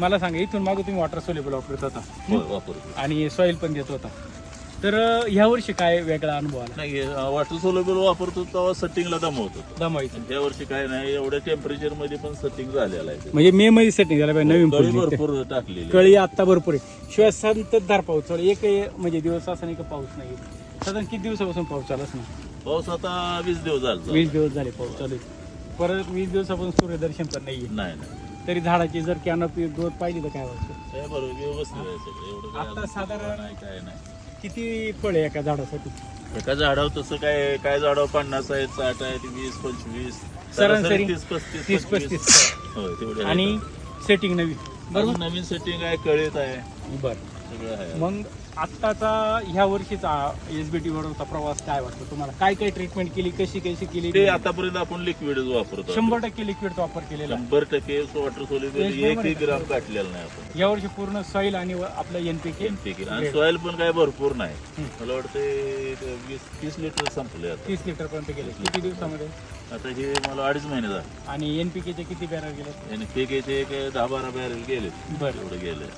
मला सांगा इथून मागं तुम्ही वॉटर सोलेबल वापरत होता. होय, वापरतो. आणि सॉईल पण देत होता. तर अं, ह्या वर्षी काय वेगळा अनुभव आला? नाही वॉटर सोलेबल वापरतो तेव्हा सेटिंगला दमवत होतो. दमाईचं या वर्षी काय नाही एवढ्या टेम्परेचरमध्ये पण सेटिंग झालेलं आहे. म्हणजे मे मध्ये सेटिंग झाला पाहिजे नवीन कळी फुल. भरपूर टाकलेली आहे. कळी आता भरपूर आहे. शिवाय संततधार पाऊस चालू. एक म्हणजे दिवस असा नाही का पाऊस नाही. साधारण किती दिवसापासून पाऊस चालूच ना पाऊस आता वीस दिवस झाला. वीस दिवस झाले पाऊस चालू आहे. परत वीस दिवसापासून सूर्यदर्शन पण नाहीये. नाही नाही. तरी झाडाची जर कॅनपी ग्रोथ पाहिली तर काय वाटतं? बरोबर व्यवस्थित आहे सगळं एवढं काय आता साधारण- नाही काय नाही. किती फळ आहे एका झाडासाठी? एका झाडावर तसं काय काय झाडावर पन्नास आहेत साठ आहेत वीस पंचवीस सरासरी तीस पस्तीस तीस. पस्तीस होय तेवढे आणि. सेटिंग नवी. अजून नवीन सेटिंग आहे कळीत आहे. बर. आहे मग आत्ताचा ह्या वर्षीचा एस बी टी बरोबरचा प्रवास काय वाटतो तुम्हाला? काय काय ट्रीटमेंट केली कशी कशी केली? ते आतापर्यंत आपण लिक्विडच वापरतो. शंभर टक्के लिक्विडचा वापर केलेला. शंभर टक्के वॉटर सोल्युबल एक. ग्राम काढलेलं नाही आपण. या वर्षी पूर्ण सॉईल आणि आपलं एनपीके एनपीके आणि सॉइल पण काय भरपूर नाही. मला वाटतं वीस तीस लिटर संपले तीस लिटर पर्यंत गेले. किती दिवसामध्ये? आता हे मला अडीच महिने झाले. आणि एनपीकेचे किती बॅरल गेले? एनपीकेचे एक दहा बारा बॅरल गेले. बरं. एवढे गेले.